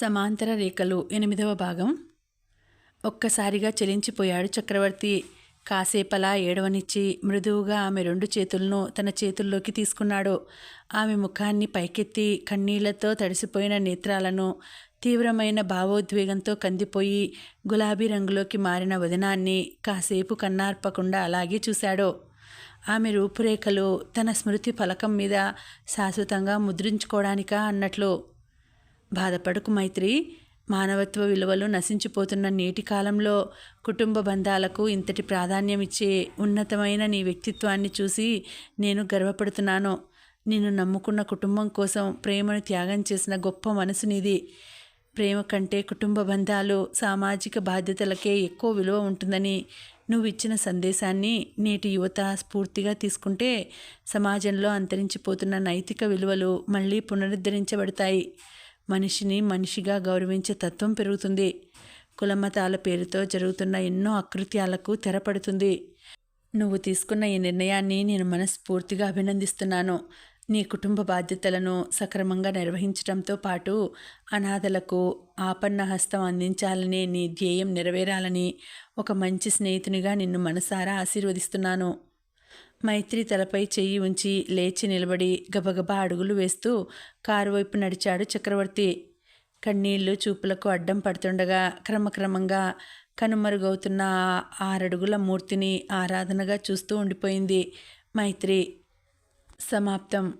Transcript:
సమాంతర రేఖలు ఎనిమిదవ భాగం. ఒక్కసారిగా చెలించిపోయాడు చక్రవర్తి. కాసేపలా ఏడవనిచ్చి మృదువుగా ఆమె రెండు చేతులను తన చేతుల్లోకి తీసుకున్నాడు. ఆమె ముఖాన్ని పైకెత్తి కన్నీళ్ళతో తడిసిపోయిన నేత్రాలను తీవ్రమైన భావోద్వేగంతో కందిపోయి గులాబీ రంగులోకి మారిన వదనాన్ని కాసేపు కన్నార్పకుండా అలాగే చూశాడు. ఆమె రూపురేఖలు తన స్మృతి ఫలకం మీద శాశ్వతంగా ముద్రించుకోవడానికా అన్నట్లు బాధపడకు మైత్రి. మానవత్వ విలువలు నశించిపోతున్న నేటి కాలంలో కుటుంబ బంధాలకు ఇంతటి ప్రాధాన్యం ఇచ్చే ఉన్నతమైన నీ వ్యక్తిత్వాన్ని చూసి నేను గర్వపడుతున్నాను. నిన్ను నమ్ముకున్న కుటుంబం కోసం ప్రేమను త్యాగం చేసిన గొప్ప మనసు నీది. ప్రేమ కంటే కుటుంబ బంధాలు సామాజిక బాధ్యతలకే ఎక్కువ విలువ ఉంటుందని నువ్వు ఇచ్చిన సందేశాన్ని నేటి యువత స్ఫూర్తిగా తీసుకుంటే సమాజంలో అంతరించిపోతున్న నైతిక విలువలు మళ్ళీ పునరుద్ధరించబడతాయి. మనిషిని మనిషిగా గౌరవించే తత్వం పెరుగుతుంది. కులమతాల పేరుతో జరుగుతున్న ఎన్నో అకృత్యాలకు తెరపడుతుంది. నువ్వు తీసుకున్న ఈ నిర్ణయాన్ని నేను మనస్ఫూర్తిగా అభినందిస్తున్నాను. నీ కుటుంబ బాధ్యతలను సక్రమంగా నిర్వహించడంతో పాటు అనాథలకు ఆపన్న హస్తం అందించాలనే నీ ధ్యేయం నెరవేరాలని ఒక మంచి స్నేహితునిగా నిన్ను మనసారా ఆశీర్వదిస్తున్నాను. మైత్రి తలపై చెయ్యి ఉంచి లేచి నిలబడి గబగబా అడుగులు వేస్తూ కారు వైపు నడిచాడు చక్రవర్తి. కన్నీళ్ళు చూపులకు అడ్డం పడుతుండగా క్రమక్రమంగా కనుమరుగవుతున్న ఆరడుగుల మూర్తిని ఆరాధనగా చూస్తూ ఉండిపోయింది. మైత్రి సమాప్తం.